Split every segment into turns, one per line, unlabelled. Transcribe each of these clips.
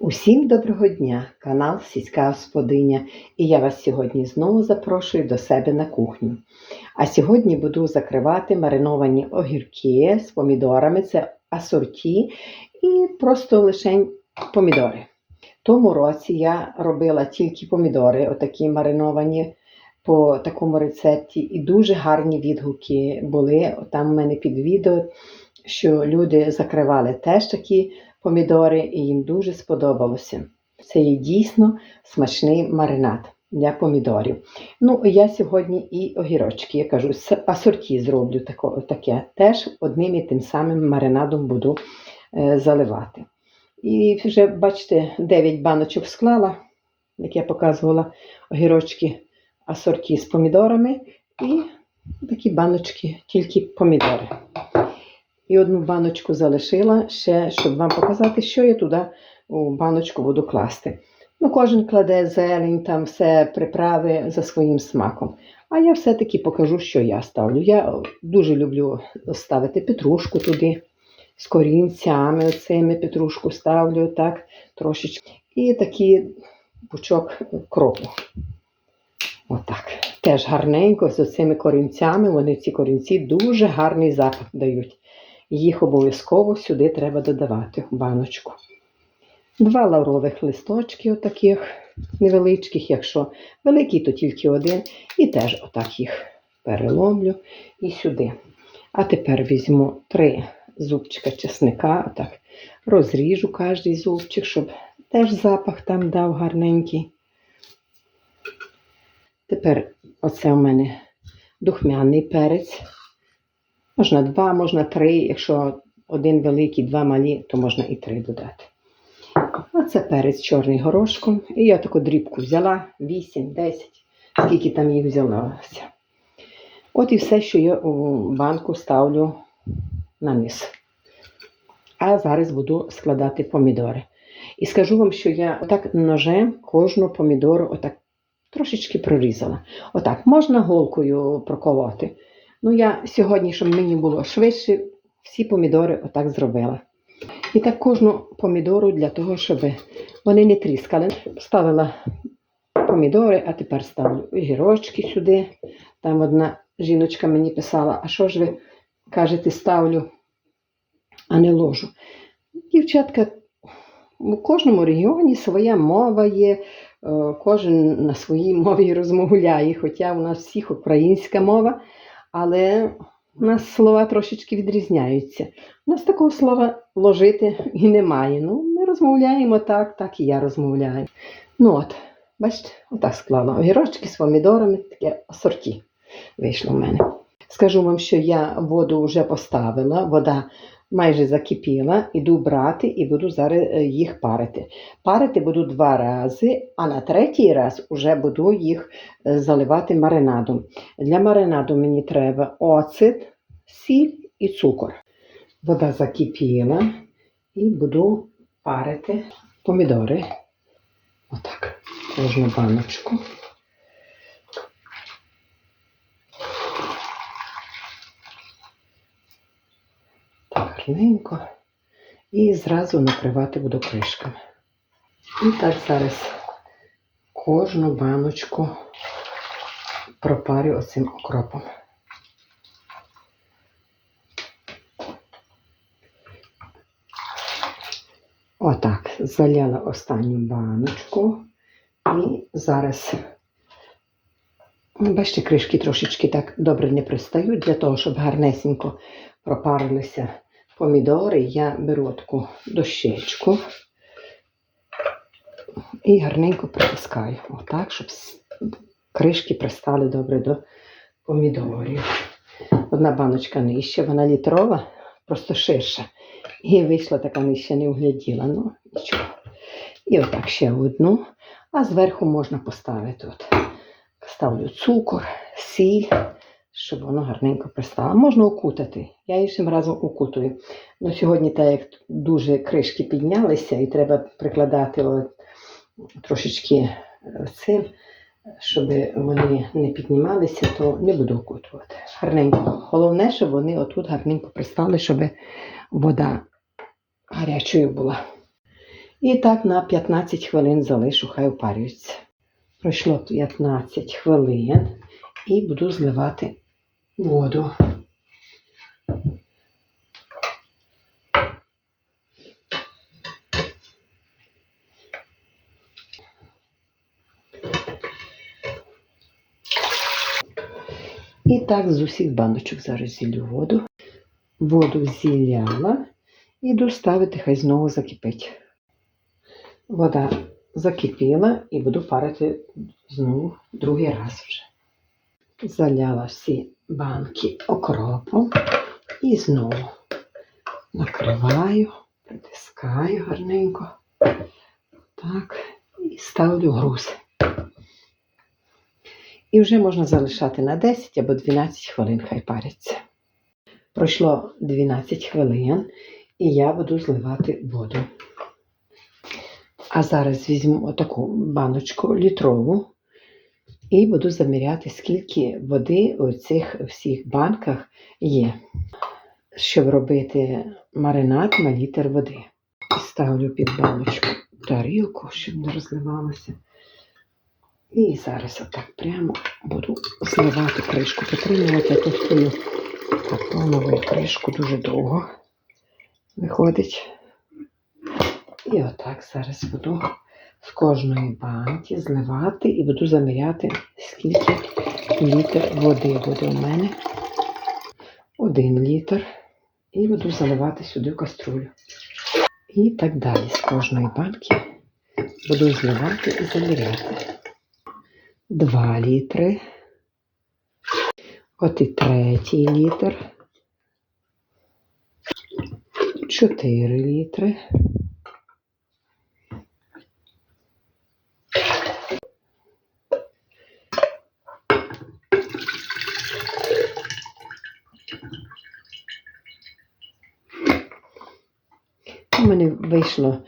Усім доброго дня, канал Сільська Господиня, і я вас сьогодні знову запрошую до себе на кухню. А сьогодні буду закривати мариновані огірки з помідорами, це асорті і просто лише помідори. Тому році я робила тільки помідори, отакі мариновані по такому рецепті, і дуже гарні відгуки були. Там в мене під відео, що люди закривали теж такі помідори, і їм дуже сподобалося. Це є дійсно смачний маринад для помідорів. Ну, я сьогодні і огірочки, я кажу, асорті зроблю таке. Теж одним і тим самим маринадом буду е, заливати. І вже, бачите, 9 баночок склала, як я показувала, огірочки асорті з помідорами, і такі баночки, тільки помідори. І одну баночку залишила ще, щоб вам показати, що я туди у баночку буду класти. Ну, кожен кладе зелень, там все приправи за своїм смаком. А я все-таки покажу, що я ставлю. Я дуже люблю ставити петрушку туди з корінцями. Оцими петрушку ставлю так трошечки. І такий пучок кропу. Отак. Теж гарненько з оцими корінцями. Вони ці корінці дуже гарний запах дають. Їх обов'язково сюди треба додавати в баночку. Два лаврових листочки, отаких невеличких, якщо великий, то тільки один. І теж отак їх переломлю і сюди. А тепер візьму три зубчика чесника, отак розріжу кожний зубчик, щоб теж запах там дав гарненький. Тепер оце у мене духмяний перець. Можна два, можна три. Якщо один великий, два малі, то можна і три додати. А це перець чорний горошком. І я таку дрібку взяла 8, 10, скільки там їх взялося. От і все, що я у банку ставлю на низ. А зараз буду складати помідори. І скажу вам, що я отак ножем кожну помідору отак трошечки прорізала. Отак, можна голкою проколоти. Ну, я сьогодні, щоб мені було швидше, всі помідори отак зробила. І так кожну помідору для того, щоб вони не тріскали. Ставила помідори, а тепер ставлю огірочки сюди. Там одна жіночка мені писала, а що ж ви кажете, ставлю, а не ложу. Дівчатка, у кожному регіоні своя мова є, е, кожен на своїй мові розмовляє, хоча у нас всіх українська мова. Але у нас слова трошечки відрізняються. У нас такого слова ложити і немає. Ну, ми розмовляємо так, так і я розмовляю. Ну от, бачите, отак склала. Огірочки з помідорами, таке сорті вийшло в мене. Скажу вам, що я воду вже поставила, вода майже закипіла, іду брати і буду зараз е, їх парити. Парити буду два рази, а на третій раз вже буду їх е, заливати маринадом. Для маринаду мені треба оцет, сіль і цукор. Вода закипіла і буду парити помідори. Отак, кожну баночку. Так. І зразу накривати буду кришками. І так зараз кожну баночку пропарю оцим окропом. Отак, заляла останню баночку. І зараз, ну, бачите, кришки трошечки так добре не пристають, для того, щоб гарнесенько пропарилися помідори, я беру таку дощечку і гарненько притискаю. Отак, щоб кришки пристали добре до помідорів. Одна баночка нижча, вона літрова, просто ширша. І вийшла така нижча, не угляділа. Ну, нічого. І отак ще одну. А зверху можна поставити от. Ставлю цукор, сіль, щоб воно гарненько пристало. Можна укутати. Я іншим разом укутую. Ну, сьогодні, так як дуже кришки піднялися, і треба прикладати от, трошечки е, цим, щоб вони не піднімалися, то не буду окутувати. Гарненько. Головне, щоб вони отут гарненько пристали, щоб вода гарячою була. І так на 15 хвилин залишу, хай опарюється. Пройшло 15 хвилин і буду зливати воду. І так з усіх баночок зараз зіллю воду. Воду зіляла і йду ставити, хай знову закипить. Вода закипіла і буду парити знову другий раз вже. Заляла всі банки окропом і знову накриваю, притискаю гарненько. Так, і ставлю груз. І вже можна залишати на 10 або 12 хвилин, хай париться. Пройшло 12 хвилин, і я буду зливати воду. А зараз візьму отаку баночку літрову і буду заміряти, скільки води у цих всіх банках є, щоб робити маринад на літр води. Ставлю під баночку тарілку, щоб не розливалося. І зараз отак прямо буду зливати кришку, підтримувати товстою картоновою кришку дуже довго виходить. І отак зараз буду з кожної банки зливати і буду заміряти, скільки літр води буде у мене. Один літр. І буду заливати сюди каструлю. І так далі з кожної банки буду зливати і заміряти. 2 літри. От і третій літр. 4 літри. Мене вийшло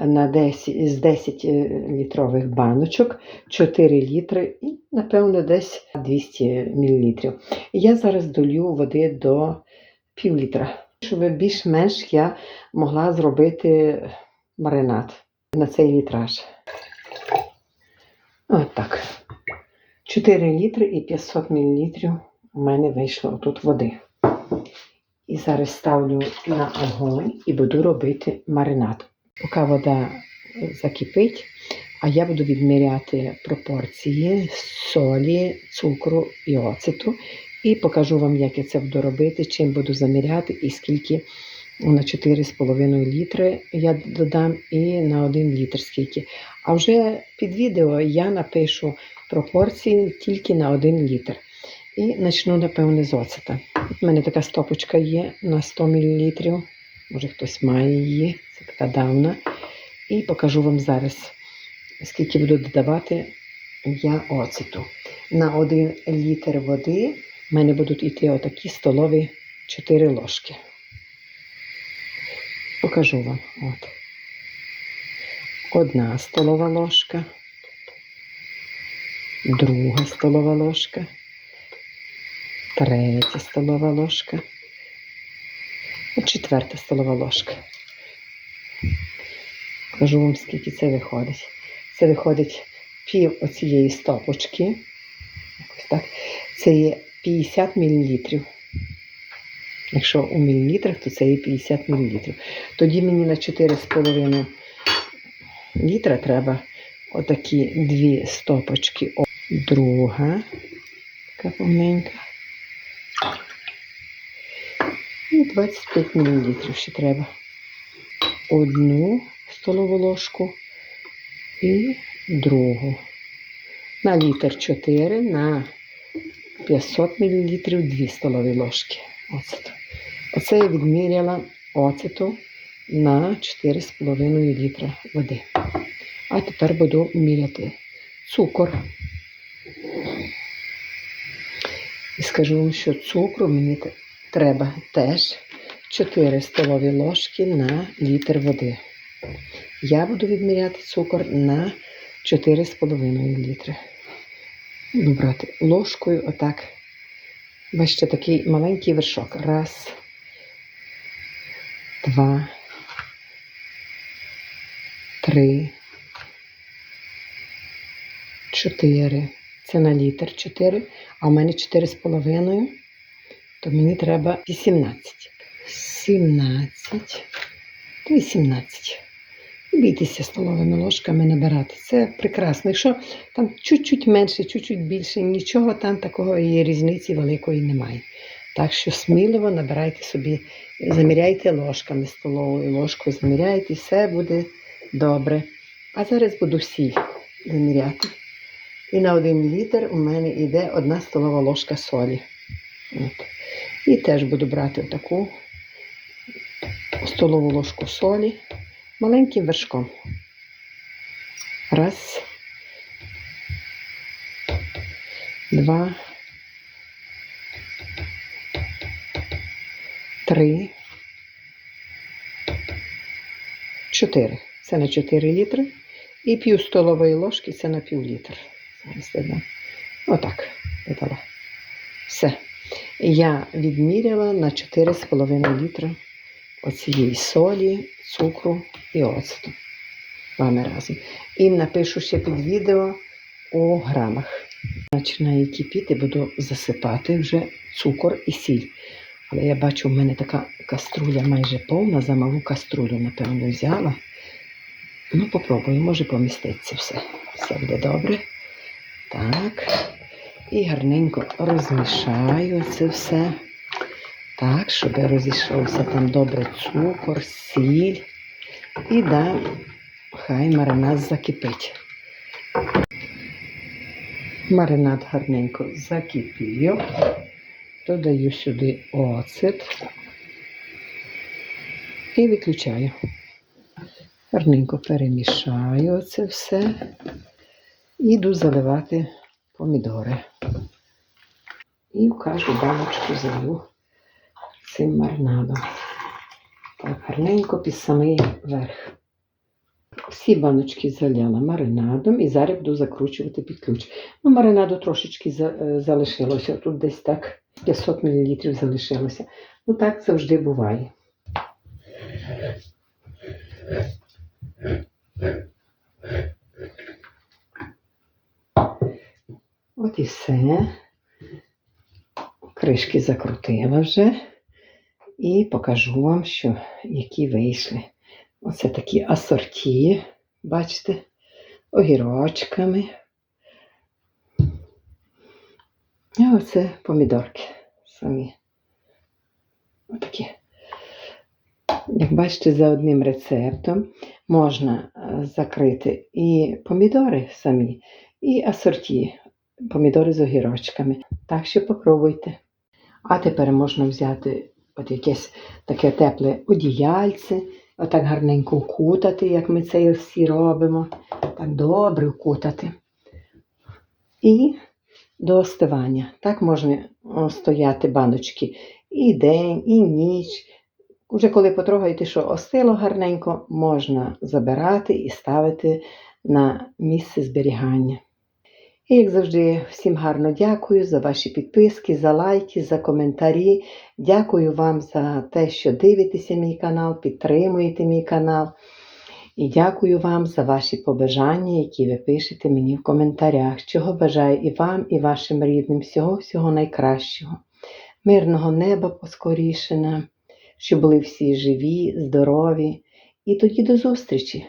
на 10, з 10 е, літрових баночок 4 літри і, напевно, десь 200 мл. Я зараз долью води до пів літра, щоб більш-менш я могла зробити маринад на цей літраж. От так. 4 літри і 500 мл у мене вийшло тут води. І зараз ставлю на огонь і буду робити маринад. Поки вода закипить, а я буду відміряти пропорції солі, цукру і оцету. І покажу вам, як я це буду робити, чим буду заміряти і скільки на 4,5 літри я додам і на 1 літр скільки. А вже під відео я напишу пропорції тільки на 1 літр. І почну, напевне, з оцета. У мене така стопочка є на 100 мл. Може хтось має її, це така давна. І покажу вам зараз, скільки буду додавати я оцету. На 1 літр води в мене будуть йти отакі столові 4 ложки. Покажу вам. От. Одна столова ложка, друга столова ложка третя столова ложка. І четверта столова ложка. Кажу вам, скільки це виходить. Це виходить пів оцієї стопочки. Якось так. Це є 50 мл. Якщо у мілілітрах, то це є 50 мл. Тоді мені на 4,5 літра треба отакі дві стопочки. Друга, така повненька. І 25 мл ще треба. Одну столову ложку і другу. На літр 4 на 500 мл 2 столові ложки оцету. Оце я відміряла оцету на 4,5 літра води. А тепер буду міряти цукор. І скажу вам, що цукру мені треба теж 4 столові ложки на літр води. Я буду відміряти цукор на 4,5 літри. Буду брати ложкою отак. Бачите, такий маленький вершок. Раз, два, три, чотири. Це на літр 4, а в мене 4,5, то мені треба 18. 17, 18. Не бійтеся столовими ложками набирати. Це прекрасно. Якщо там чуть-чуть менше, чуть-чуть більше, нічого там такого і різниці великої немає. Так що сміливо набирайте собі, заміряйте ложками столовою ложкою, заміряйте, і все буде добре. А зараз буду сіль заміряти. І на один літр у мене йде одна столова ложка солі. От. І теж буду брати отаку столову ложку солі маленьким вершком. Раз, два, три, чотири. Це на 4 літри. І пів столової ложки це на пів літр. Зараз додам. Отак додала. Все. Я відміряла на 4,5 літри оцієї солі, цукру і оцту. Вами разом. І напишу ще під відео у грамах. Починає кипіти, буду засипати вже цукор і сіль. Але я бачу, в мене така каструля майже повна, за малу каструлю, напевно, взяла. Ну, попробую, може поміститься все. Все буде добре. Так. І гарненько розмішаю це все. Так, щоб розійшовся там добре цукор, сіль. І да, хай маринад закипить. Маринад гарненько закипів. Додаю сюди оцет і виключаю. Гарненько перемішаю це все. І йду заливати помідори. І в кожну баночку залю цим маринадом. Так, гарненько під самий верх. Всі баночки заляла маринадом і зараз буду закручувати під ключ. Ну, маринаду трошечки е, залишилося. Тут десь так 500 мл залишилося. Ну так завжди буває. От і все. Кришки закрутила вже. І покажу вам, що, які вийшли. Оце такі асорті, бачите, огірочками. А оце помідорки самі. Отакі. Як бачите, за одним рецептом можна е, закрити і помідори самі, і асорті, помідори з огірочками. Так що попробуйте. А тепер можна взяти от якесь таке тепле одіяльце, отак гарненько укутати, як ми це всі робимо. Так добре укутати. І до остивання. Так можна стояти баночки і день, і ніч. Уже коли потрогаєте, що остило гарненько, можна забирати і ставити на місце зберігання. І, як завжди, всім гарно дякую за ваші підписки, за лайки, за коментарі. Дякую вам за те, що дивитеся мій канал, підтримуєте мій канал. І дякую вам за ваші побажання, які ви пишете мені в коментарях, чого бажаю і вам, і вашим рідним всього-всього найкращого. Мирного неба поскоріше щоб були всі живі, здорові. І тоді до зустрічі!